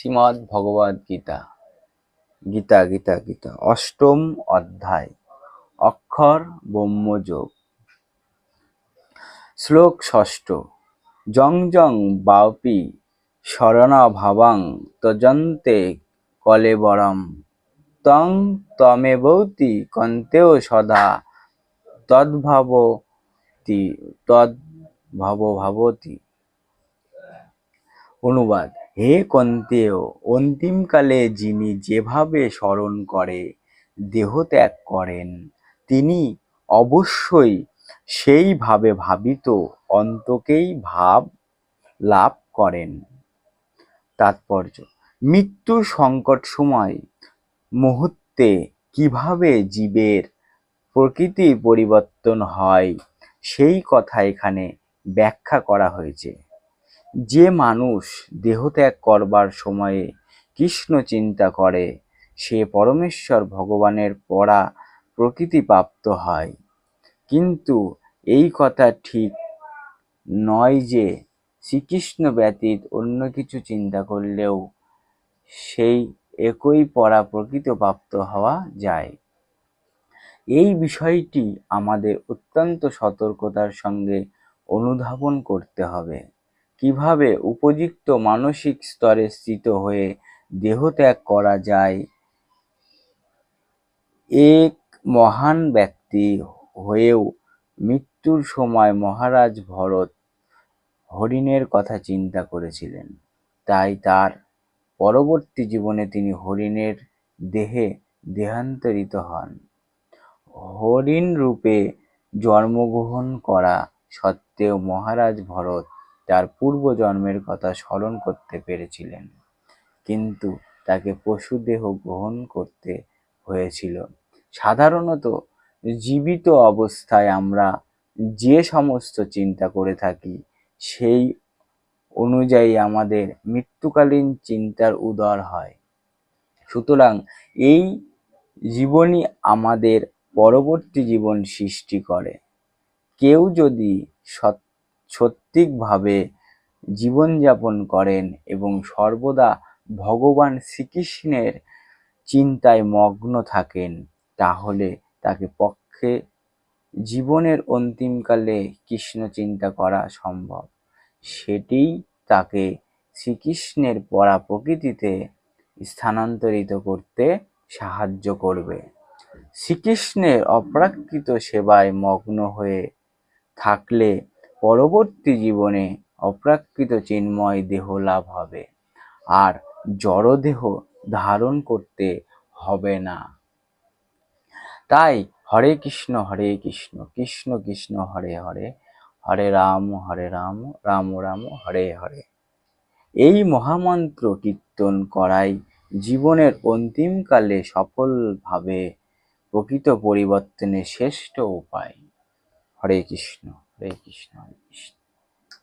শ্রীমদ্ ভগবদ গীতা। গীতা গীতা গীতা। অষ্টম অধ্যায়। অক্ষর ব্রহ্মযোগ। শ্লোক ষষ্ঠ। জং জং বাপি, শরণাভাবাং, তজন্তে কলেবরম। তং, তমেবৌতি, কন্তেও সদা। তদ্ভাবতি তদ্ভাব ভাবতি অনুবাদ। হে কন্তেয় অন্তিমকালে যিনি যেভাবে স্মরণ করে দেহত্যাগ করেন, তিনি অবশ্যই সেইভাবে ভাবিত অন্তকেই ভাব লাভ করেন। তাৎপর্য, মৃত্যুর সংকট সময় মুহূর্তে কীভাবে জীবের প্রকৃতি পরিবর্তন হয়, সেই কথা এখানে ব্যাখ্যা করা হয়েছে। যে মানুষ দেহত্যাগ করবার সময়ে কৃষ্ণ চিন্তা করে, সে পরমেশ্বর ভগবানের পরা প্রকৃতিপ্রাপ্ত হয়। কিন্তু এই কথা ঠিক নয় যে শ্রীকৃষ্ণ ব্যতীত অন্য কিছু চিন্তা করলেও সেই একই পরা প্রকৃত প্রাপ্ত হওয়া যায়। এই বিষয়টি আমাদের অত্যন্ত সতর্কতার সঙ্গে অনুধাবন করতে হবে। কীভাবে উপযুক্ত মানসিক স্তরে স্থিত হয়ে দেহত্যাগ করা যায়? এক মহান ব্যক্তি হয়েও মৃত্যুর সময় মহারাজ ভরত হরিণের কথা চিন্তা করেছিলেন। তাই তার পরবর্তী জীবনে তিনি হরিণের দেহে দেহান্তরিত হন। হরিণ রূপে জন্মগ্রহণ করা সত্ত্বেও মহারাজ ভরত তার পূর্বজন্মের কথা স্মরণ করতে পেরেছিলেন। কিন্তু তাকে পশুদেহ গ্রহণ করতে হয়েছিল। সাধারণত জীবিত অবস্থায় আমরা যে সমস্ত চিন্তা করে থাকি, সেই অনুযায়ী আমাদের মৃত্যুকালীন চিন্তার উদর হয়। সুতরাং এই জীবনই আমাদের পরবর্তী জীবন সৃষ্টি করে। কেউ যদি সত্যিকভাবে জীবনযাপন করেন এবং সর্বদা ভগবান শ্রীকৃষ্ণের চিন্তায় মগ্ন থাকেন, তাহলে তাকে পক্ষে জীবনের অন্তিমকালে কৃষ্ণ চিন্তা করা সম্ভব। সেটিই তাকে শ্রীকৃষ্ণের পরা প্রকৃতিতে স্থানান্তরিত করতে সাহায্য করবে। শ্রীকৃষ্ণের অপ্রাকৃত সেবায় মগ্ন হয়ে থাকলে পরবর্তী জীবনে অপ্রাকৃত চিন্ময় দেহ লাভ হবে। আর জড়দেহ ধারণ করতে হবে না। তাই হরে কৃষ্ণ হরে কৃষ্ণ কৃষ্ণ কৃষ্ণ, হরে হরে হরে রাম হরে রাম রাম রাম, হরে হরে। এই মহামন্ত্র কীর্তন করাই জীবনের অন্তিমকালে সফলভাবে প্রকৃত পরিবর্তনের শ্রেষ্ঠ উপায়। হরে কৃষ্ণ। হরে কৃষ্ণ হরে কৃষ্ণ